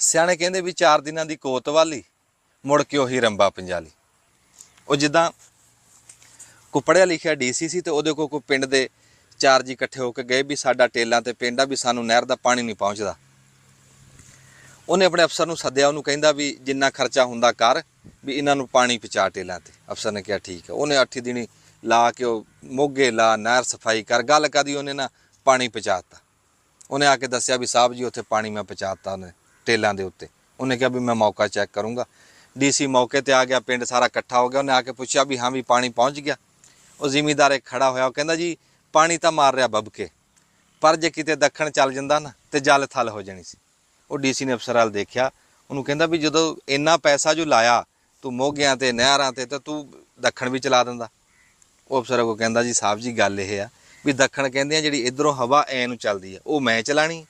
ਸਿਆਣੇ ਕਹਿੰਦੇ ਵੀ ਚਾਰ ਦਿਨਾਂ ਦੀ ਕੋਤਵਾਲੀ ਮੁੜ ਕੇ ਉਹੀ ਰੰਬਾ ਪੰਜਾਲੀ। ਉਹ ਜਿੱਦਾਂ ਕੋ ਪੜਿਆ ਲਿਖਿਆ ਡੀਸੀ ਸੀ ਤੇ ਉਹਦੇ ਕੋਲ ਕੋਈ ਪਿੰਡ ਦੇ ਚਾਰ ਜੀ ਇਕੱਠੇ ਹੋ ਕੇ ਗਏ ਵੀ ਸਾਡਾ ਟੇਲਾਂ ਤੇ ਪਿੰਡ ਆ ਵੀ ਸਾਨੂੰ ਨਹਿਰ ਦਾ ਪਾਣੀ ਨਹੀਂ ਪਹੁੰਚਦਾ। ਉਹਨੇ ਆਪਣੇ ਅਫਸਰ ਨੂੰ ਸੱਦਿਆ, ਉਹਨੂੰ ਕਹਿੰਦਾ ਵੀ ਜਿੰਨਾ ਖਰਚਾ ਹੁੰਦਾ ਕਰ ਵੀ ਇਹਨਾਂ ਨੂੰ ਪਾਣੀ ਪਹੁੰਚਾ ਟੇਲਾਂ ਤੇ। ਅਫਸਰ ਨੇ ਕਿਹਾ ਠੀਕ ਹੈ। ਉਹਨੇ ਅੱਠੀ ਦਿਨੀ ਲਾ ਕੇ ਉਹ ਮੋਗੇ ਲਾ, ਨਹਿਰ ਸਫ਼ਾਈ ਕਰ, ਗੱਲ ਕਦੀ ਉਹਨੇ ਨਾ ਪਾਣੀ ਪਹੁੰਚਾਤਾ ਉਹਨੇ ਆ ਕੇ ਦੱਸਿਆ ਵੀ ਸਾਹਿਬ ਜੀ, ਉੱਥੇ ਪਾਣੀ ਮੈਂ ਪਹੁੰਚਾਤਾ ਉਹਨੇ। ਟੇਲਾਂ ਦੇ ਉੱਤੇ। ਉਹਨੇ ਕਿਹਾ ਵੀ ਮੈਂ ਮੌਕਾ ਚੈੱਕ ਕਰੂੰਗਾ। ਡੀਸੀ ਮੌਕੇ ਤੇ ਆ ਗਿਆ, ਪਿੰਡ ਸਾਰਾ ਇਕੱਠਾ ਹੋ ਗਿਆ। ਉਹਨੇ ਆ ਕੇ ਪੁੱਛਿਆ ਵੀ ਹਾਂ ਵੀ ਪਾਣੀ ਪਹੁੰਚ ਗਿਆ। ਉਹ ਜ਼ਿਮੀਦਾਰ ਇੱਕ ਖੜਾ ਹੋਇਆ, ਉਹ ਕਹਿੰਦਾ ਜੀ, ਪਾਣੀ ਤਾਂ ਮਾਰ ਰਿਹਾ ਬੱਬਕੇ। ਪਰ ਜੇ ਕਿਤੇ ਦੱਖਣ ਚੱਲ ਜਾਂਦਾ ਨਾ, ਤੇ ਜਲ ਥਲ ਹੋ ਜਾਣੀ ਸੀ। ਉਹ ਡੀਸੀ ਨੇ ਅਫਸਰ ਵੱਲ ਦੇਖਿਆ। ਉਹਨੂੰ ਕਹਿੰਦਾ ਵੀ ਜਦੋਂ ਇੰਨਾ ਪੈਸਾ ਜੋ ਲਾਇਆ, ਤੂੰ ਮੋਗਿਆਂ ਤੇ, ਨਹਿਰਾਂ ਤੇ, ਤਾਂ ਤੂੰ ਦੱਖਣ ਵੀ ਚਲਾ ਦਿੰਦਾ। ਉਹ ਅਫਸਰ ਕੋ ਕਹਿੰਦਾ ਜੀ, ਸਾਹਿਬ ਜੀ, ਗੱਲ ਇਹ ਆ ਵੀ ਦੱਖਣ ਕਹਿੰਦੇ ਆ, ਜਿਹੜੀ ਇਧਰੋਂ ਹਵਾ ਐ ਨੂੰ ਚੱਲਦੀ ਆ, ਉਹ ਮੈਂ ਚਲਾਣੀ